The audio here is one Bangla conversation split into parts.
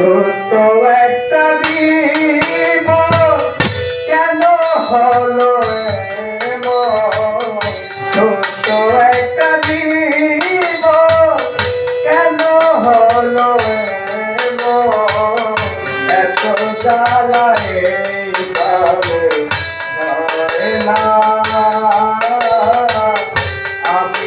ছোট একটা দিব কেন হলো ছোট একটা দিব কেন হলো এত জ্বালায় আমি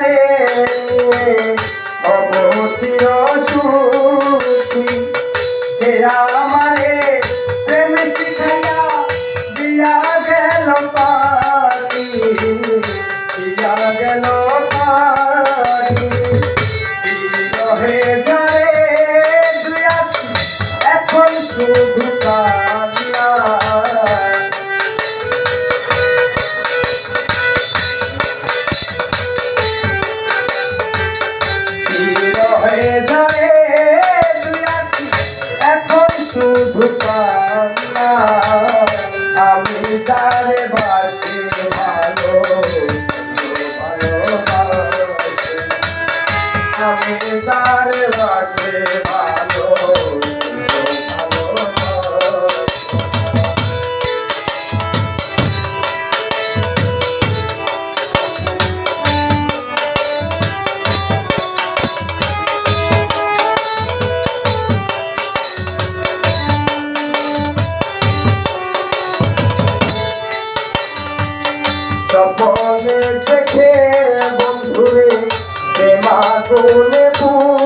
রে অবচির সুখী সে আমারে প্রেম শিখাইয়া দিয়া গেল পাতি দিয়া গেল oh, সপনে দেখে বন্ধুরে প্রেমা তোলে পুর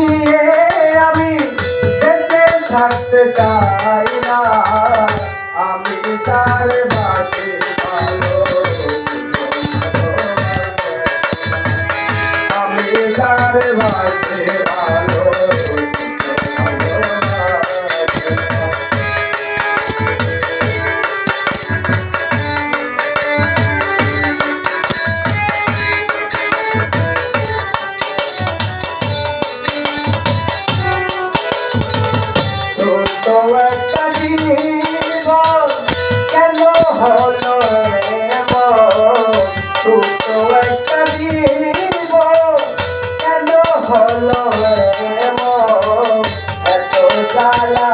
চাই না আমি তার বাসে ভালো আমি তার বাসে জালো এত জালা